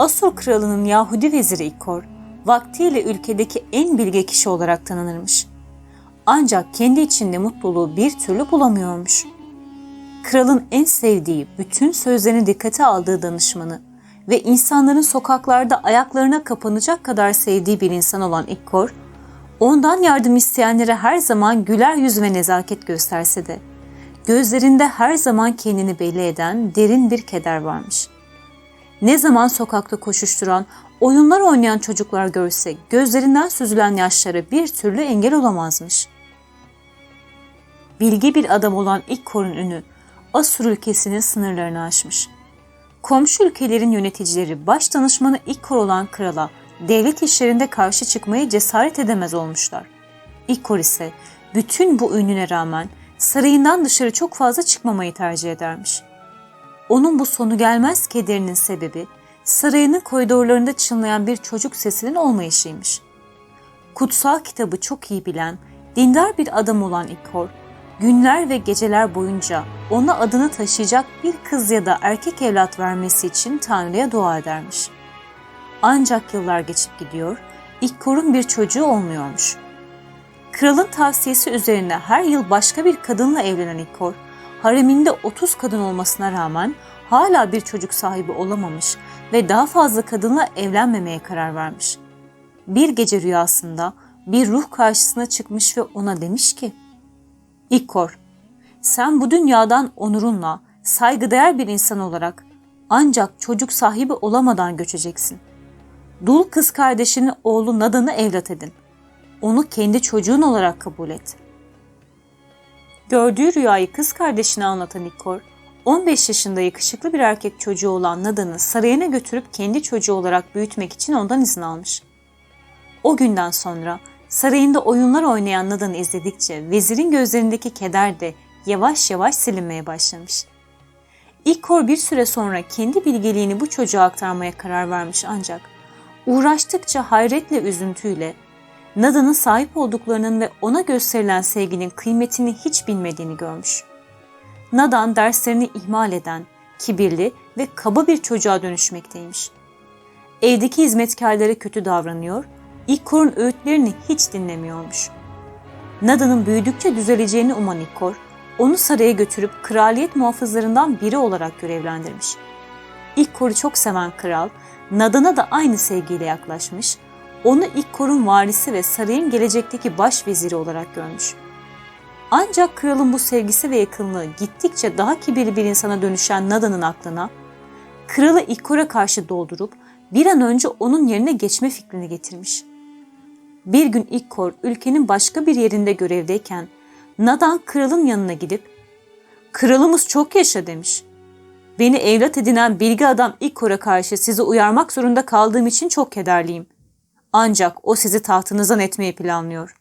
Asur kralının Yahudi veziri İkkor, vaktiyle ülkedeki en bilge kişi olarak tanınırmış. Ancak kendi içinde mutluluğu bir türlü bulamıyormuş. Kralın en sevdiği, bütün sözlerini dikkate aldığı danışmanı ve insanların sokaklarda ayaklarına kapanacak kadar sevdiği bir insan olan İkkor, ondan yardım isteyenlere her zaman güler yüz ve nezaket gösterse de, gözlerinde her zaman kendini belli eden derin bir keder varmış. Ne zaman sokakta koşuşturan, oyunlar oynayan çocuklar görse gözlerinden süzülen yaşlara bir türlü engel olamazmış. Bilgi bir adam olan İkkor'un ünü Asur ülkesinin sınırlarını aşmış. Komşu ülkelerin yöneticileri baş danışmanı İkkor olan krala devlet işlerinde karşı çıkmaya cesaret edemez olmuşlar. İkkor ise bütün bu ününe rağmen sarayından dışarı çok fazla çıkmamayı tercih edermiş. Onun bu sonu gelmez kederinin sebebi sarayının koridorlarında çınlayan bir çocuk sesinin olmayışıymış. Kutsal kitabı çok iyi bilen, dindar bir adam olan İkkor, günler ve geceler boyunca ona adını taşıyacak bir kız ya da erkek evlat vermesi için Tanrı'ya dua edermiş. Ancak yıllar geçip gidiyor, İkkor'un bir çocuğu olmuyormuş. Kralın tavsiyesi üzerine her yıl başka bir kadınla evlenen İkkor, hareminde 30 kadın olmasına rağmen hala bir çocuk sahibi olamamış ve daha fazla kadınla evlenmemeye karar vermiş. Bir gece rüyasında bir ruh karşısına çıkmış ve ona demiş ki, İkkor, sen bu dünyadan onurunla, saygıdeğer bir insan olarak ancak çocuk sahibi olamadan göçeceksin. Dul kız kardeşinin oğlu Nadan'ı evlat edin. Onu kendi çocuğun olarak kabul et. Gördüğü rüyayı kız kardeşine anlatan İkkor, 15 yaşında yakışıklı bir erkek çocuğu olan Nadan'ı sarayına götürüp kendi çocuğu olarak büyütmek için ondan izin almış. O günden sonra sarayında oyunlar oynayan Nadan'ı izledikçe vezirin gözlerindeki keder de yavaş yavaş silinmeye başlamış. İkkor bir süre sonra kendi bilgeliğini bu çocuğa aktarmaya karar vermiş ancak uğraştıkça hayretle üzüntüyle Nada'nın sahip olduklarının ve ona gösterilen sevginin kıymetini hiç bilmediğini görmüş. Nadan derslerini ihmal eden, kibirli ve kaba bir çocuğa dönüşmekteymiş. Evdeki hizmetkarlara kötü davranıyor, İkkor'un öğütlerini hiç dinlemiyormuş. Nada'nın büyüdükçe düzeleceğini uman İkkor, onu saraya götürüp kraliyet muhafızlarından biri olarak görevlendirmiş. İkkor'u çok seven kral, Nadan'a da aynı sevgiyle yaklaşmış, onu İkkor'un varisi ve sarayın gelecekteki baş veziri olarak görmüş. Ancak kralın bu sevgisi ve yakınlığı gittikçe daha kibirli bir insana dönüşen Nada'nın aklına, kralı İkkor'a karşı doldurup bir an önce onun yerine geçme fikrini getirmiş. Bir gün İkkor ülkenin başka bir yerinde görevdeyken Nadan kralın yanına gidip "Kralımız çok yaşa." demiş. Beni evlat edinen bilgi adam İkkor'a karşı sizi uyarmak zorunda kaldığım için çok kederliyim. Ancak o sizi tahtınızdan etmeyi planlıyor.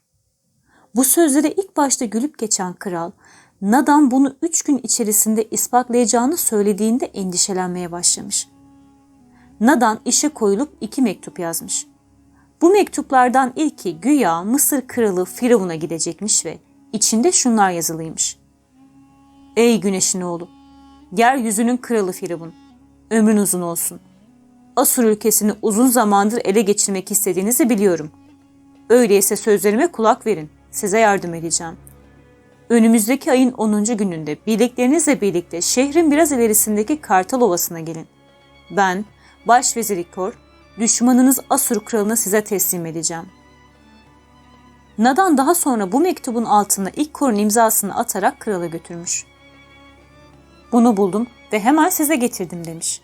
Bu sözlere ilk başta gülüp geçen kral, Nadan bunu üç gün içerisinde ispatlayacağını söylediğinde endişelenmeye başlamış. Nadan işe koyulup iki mektup yazmış. Bu mektuplardan ilki güya Mısır kralı Firavun'a gidecekmiş ve içinde şunlar yazılıymış. Ey güneşin oğlu, yeryüzünün kralı Firavun, ömrün uzun olsun. Asur ülkesini uzun zamandır ele geçirmek istediğinizi biliyorum. Öyleyse sözlerime kulak verin, size yardım edeceğim. Önümüzdeki ayın 10. gününde birliklerinizle birlikte şehrin biraz ilerisindeki Kartal Ovası'na gelin. Ben, Başvezir İkor, düşmanınız Asur kralına size teslim edeceğim. Nadan daha sonra bu mektubun altına İkkor'un imzasını atarak krala götürmüş. Bunu buldum ve hemen size getirdim demiş.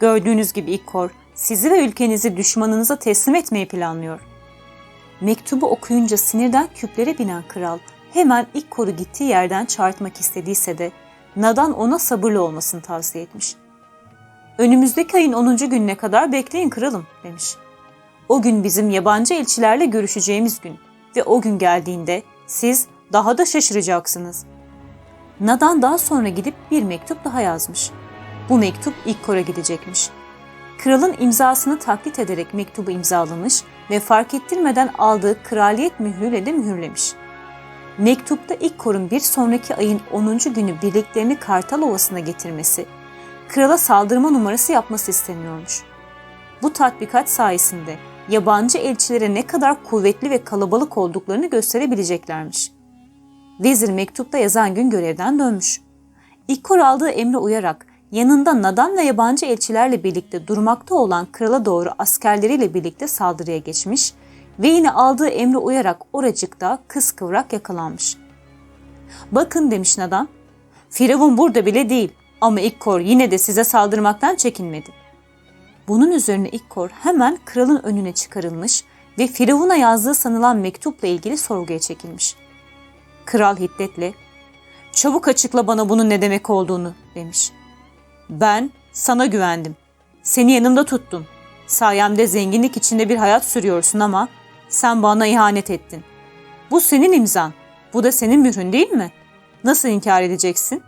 Gördüğünüz gibi İkkor sizi ve ülkenizi düşmanınıza teslim etmeyi planlıyor. Mektubu okuyunca sinirden küplere binen kral hemen İkkor'u gittiği yerden çağırtmak istediyse de Nadan ona sabırlı olmasını tavsiye etmiş. Önümüzdeki ayın 10. gününe kadar bekleyin kralım demiş. O gün bizim yabancı elçilerle görüşeceğimiz gün ve o gün geldiğinde siz daha da şaşıracaksınız. Nadan daha sonra gidip bir mektup daha yazmış. Bu mektup İkkor'a gidecekmiş. Kralın imzasını taklit ederek mektubu imzalamış ve fark ettirmeden aldığı kraliyet mührüyle de mühürlemiş. Mektupta İkkor'un bir sonraki ayın 10. günü birliklerini Kartal Ovası'na getirmesi, krala saldırma numarası yapması isteniyormuş. Bu tatbikat sayesinde yabancı elçilere ne kadar kuvvetli ve kalabalık olduklarını gösterebileceklermiş. Vezir mektupta yazan gün görevden dönmüş. İkkor aldığı emre uyarak yanında Nadan ve yabancı elçilerle birlikte durmakta olan krala doğru askerleriyle birlikte saldırıya geçmiş ve yine aldığı emre uyarak oracıkta kıskıvrak yakalanmış. Bakın demiş Nadan, Firavun burada bile değil ama İkkor yine de size saldırmaktan çekinmedi. Bunun üzerine İkkor hemen kralın önüne çıkarılmış ve Firavun'a yazdığı sanılan mektupla ilgili sorguya çekilmiş. Kral hiddetle, çabuk açıkla bana bunun ne demek olduğunu demiş. Ben sana güvendim. Seni yanımda tuttum. Sayemde zenginlik içinde bir hayat sürüyorsun ama sen bana ihanet ettin. Bu senin imzan. Bu da senin mührün değil mi? Nasıl inkar edeceksin?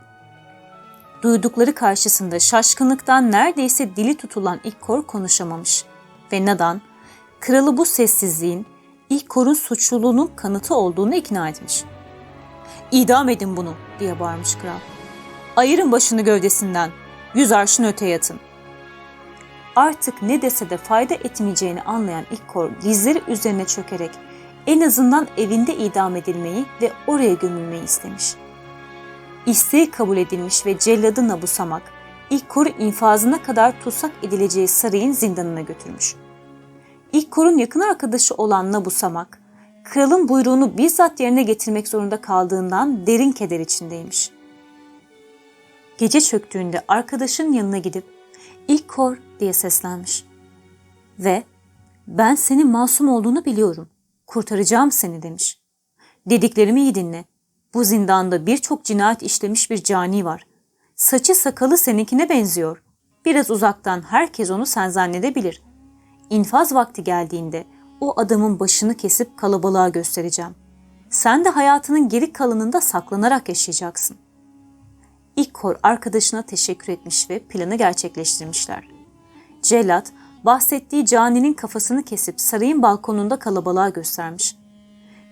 Duydukları karşısında şaşkınlıktan neredeyse dili tutulan İkkor konuşamamış. Ve Nadan, kralı bu sessizliğin İkkor'un suçluluğunun kanıtı olduğunu ikna etmiş. İdam edin bunu diye bağırmış kral. Ayırın başını gövdesinden, yüz arşın öte yatın. Artık ne dese de fayda etmeyeceğini anlayan İkkor dizleri üzerine çökerek en azından evinde idam edilmeyi ve oraya gömülmeyi istemiş. İsteği kabul edilmiş ve celladı Nabu Samak, İkkor'u infazına kadar tutsak edileceği sarayın zindanına götürmüş. İkkor'un yakın arkadaşı olan Nabu Samak, kralın buyruğunu bizzat yerine getirmek zorunda kaldığından derin keder içindeymiş. Gece çöktüğünde arkadaşın yanına gidip İkkor diye seslenmiş. Ve ben senin masum olduğunu biliyorum. Kurtaracağım seni demiş. Dediklerimi iyi dinle. Bu zindanda birçok cinayet işlemiş bir cani var. Saçı sakalı seninkine benziyor. Biraz uzaktan herkes onu sen zannedebilir. İnfaz vakti geldiğinde o adamın başını kesip kalabalığa göstereceğim. Sen de hayatının geri kalanında saklanarak yaşayacaksın. İkkor arkadaşına teşekkür etmiş ve planı gerçekleştirmişler. Cellat, bahsettiği caninin kafasını kesip sarayın balkonunda kalabalığa göstermiş.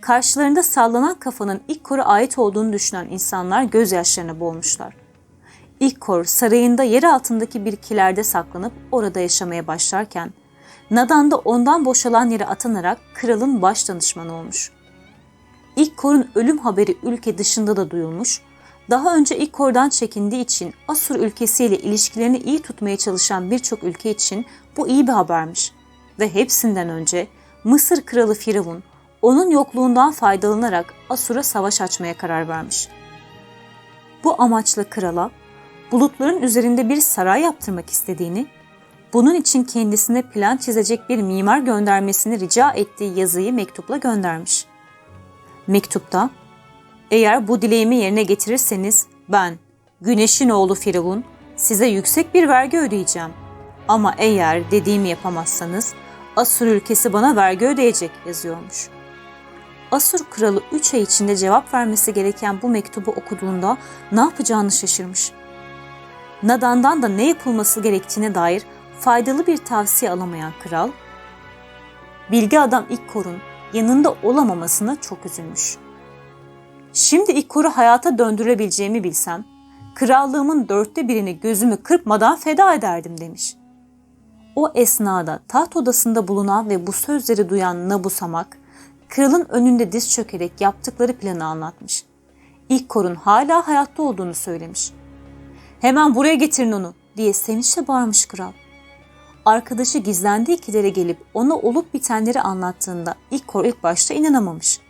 Karşılarında sallanan kafanın İkkor'a ait olduğunu düşünen insanlar gözyaşlarına boğmuşlar. İkkor sarayında yer altındaki bir kilerde saklanıp orada yaşamaya başlarken, Nadan da ondan boşalan yere atanarak kralın baş danışmanı olmuş. İkkor'un ölüm haberi ülke dışında da duyulmuş, daha önce İkkor'dan çekindiği için Asur ülkesiyle ilişkilerini iyi tutmaya çalışan birçok ülke için bu iyi bir habermiş. Ve hepsinden önce Mısır kralı Firavun onun yokluğundan faydalanarak Asur'a savaş açmaya karar vermiş. Bu amaçla krala bulutların üzerinde bir saray yaptırmak istediğini, bunun için kendisine plan çizecek bir mimar göndermesini rica ettiği yazıyı mektupla göndermiş. Mektupta, eğer bu dileğimi yerine getirirseniz ben, Güneş'in oğlu Firavun, size yüksek bir vergi ödeyeceğim. Ama eğer dediğimi yapamazsanız Asur ülkesi bana vergi ödeyecek yazıyormuş. Asur kralı 3 ay içinde cevap vermesi gereken bu mektubu okuduğunda ne yapacağını şaşırmış. Nadan'dan da ne yapılması gerektiğine dair faydalı bir tavsiye alamayan kral, bilgi adam İkkor'un yanında olamamasına çok üzülmüş. Şimdi İkkor'u hayata döndürebileceğimi bilsem, krallığımın dörtte birini gözümü kırpmadan feda ederdim demiş. O esnada taht odasında bulunan ve bu sözleri duyan Nabu Samak, kralın önünde diz çökerek yaptıkları planı anlatmış. İkkor'un hala hayatta olduğunu söylemiş. Hemen buraya getirin onu diye sevinçle bağırmış kral. Arkadaşı gizlendiği kilere gelip ona olup bitenleri anlattığında İkkor ilk başta inanamamış.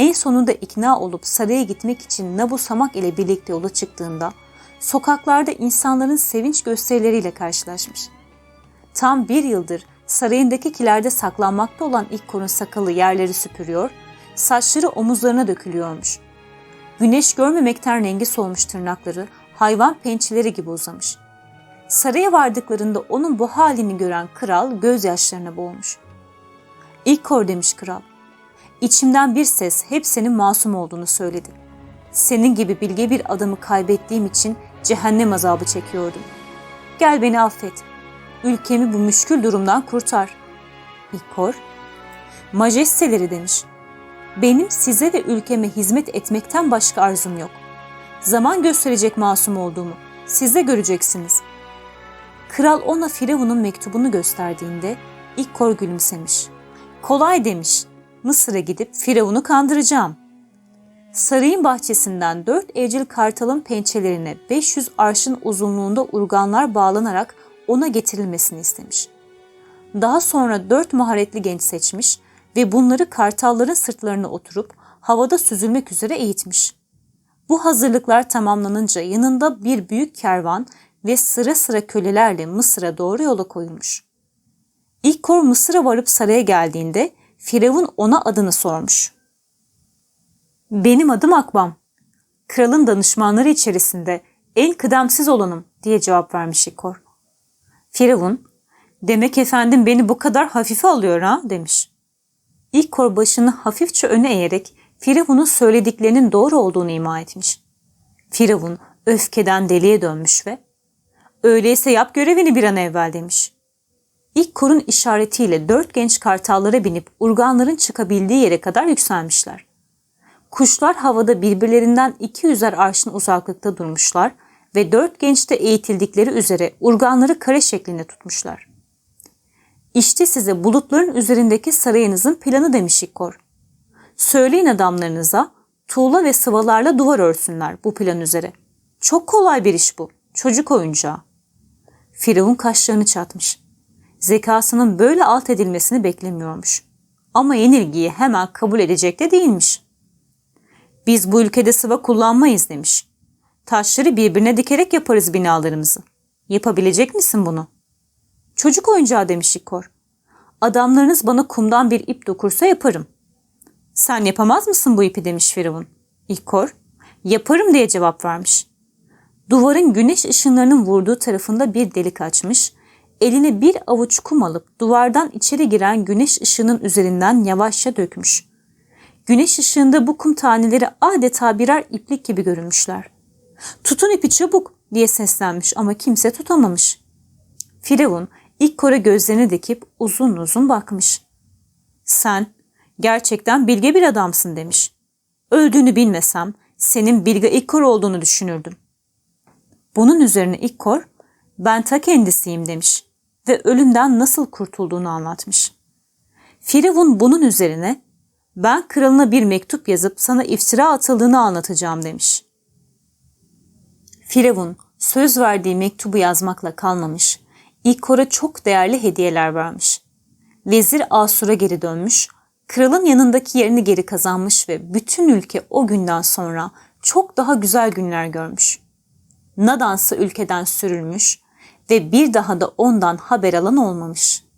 En sonunda ikna olup saraya gitmek için Nabu Samak ile birlikte yola çıktığında sokaklarda insanların sevinç gösterileriyle karşılaşmış. Tam bir yıldır sarayındaki kilerde saklanmakta olan İkkor'un sakalı yerleri süpürüyor, saçları omuzlarına dökülüyormuş. Güneş görmemekten rengi solmuş tırnakları hayvan pençeleri gibi uzamış. Saraya vardıklarında onun bu halini gören kral gözyaşlarına boğulmuş. İkkor demiş kral, İçimden bir ses hep senin masum olduğunu söyledi. Senin gibi bilge bir adamı kaybettiğim için cehennem azabı çekiyordum. Gel beni affet. Ülkemi bu müşkül durumdan kurtar. İkor, majesteleri demiş. Benim size ve ülkeme hizmet etmekten başka arzum yok. Zaman gösterecek masum olduğumu. Siz de göreceksiniz. Kral ona Firavun'un mektubunu gösterdiğinde İkkor gülümsemiş. Kolay demiş. Mısır'a gidip Firavun'u kandıracağım. Sarayın bahçesinden dört evcil kartalın pençelerine 500 arşın uzunluğunda urganlar bağlanarak ona getirilmesini istemiş. Daha sonra dört maharetli genç seçmiş ve bunları kartalların sırtlarına oturup havada süzülmek üzere eğitmiş. Bu hazırlıklar tamamlanınca yanında bir büyük kervan ve sıra sıra kölelerle Mısır'a doğru yola koyulmuş. İlk kor Mısır'a varıp saraya geldiğinde Firavun ona adını sormuş. Benim adım Akbam. Kralın danışmanları içerisinde en kıdemsiz olanım diye cevap vermiş İkor. Firavun, demek efendim beni bu kadar hafife alıyor ha demiş. İkkor başını hafifçe öne eğerek Firavun'un söylediklerinin doğru olduğunu ima etmiş. Firavun öfkeden deliye dönmüş ve öyleyse yap görevini bir an evvel demiş. İlk korun işaretiyle dört genç kartallara binip urganların çıkabildiği yere kadar yükselmişler. Kuşlar havada birbirlerinden iki yüzer arşın uzaklıkta durmuşlar ve dört genç de eğitildikleri üzere urganları kare şeklinde tutmuşlar. İşte size bulutların üzerindeki sarayınızın planı demiş İkkor. Söyleyin adamlarınıza tuğla ve sıvalarla duvar örsünler bu plan üzere. Çok kolay bir iş bu. Çocuk oyuncağı. Firavun kaşlarını çatmış. Zekasının böyle alt edilmesini beklemiyormuş. Ama yenilgiyi hemen kabul edecek de değilmiş. Biz bu ülkede sıva kullanmayız demiş. Taşları birbirine dikerek yaparız binalarımızı. Yapabilecek misin bunu? Çocuk oyuncağı demiş İkor. Adamlarınız bana kumdan bir ip dokursa yaparım. Sen yapamaz mısın bu ipi demiş Firavun. İkkor, yaparım diye cevap vermiş. Duvarın güneş ışınlarının vurduğu tarafında bir delik açmış, eline bir avuç kum alıp duvardan içeri giren güneş ışığının üzerinden yavaşça dökmüş. Güneş ışığında bu kum taneleri adeta birer iplik gibi görünmüşler. Tutun ipi çabuk diye seslenmiş ama kimse tutamamış. Firavun ilk kora gözlerini dikip uzun uzun bakmış. Sen gerçekten bilge bir adamsın demiş. Öldüğünü bilmesem senin bilge İkkor olduğunu düşünürdüm. Bunun üzerine İkkor ben ta kendisiyim demiş ve ölümden nasıl kurtulduğunu anlatmış. Firavun bunun üzerine ben kralına bir mektup yazıp sana iftira atıldığını anlatacağım demiş. Firavun söz verdiği mektubu yazmakla kalmamış, İkkor'a çok değerli hediyeler vermiş. Vezir Asur'a geri dönmüş, kralın yanındaki yerini geri kazanmış ve bütün ülke o günden sonra çok daha güzel günler görmüş. Nadansı ülkeden sürülmüş ve bir daha da ondan haber alan olmamış.''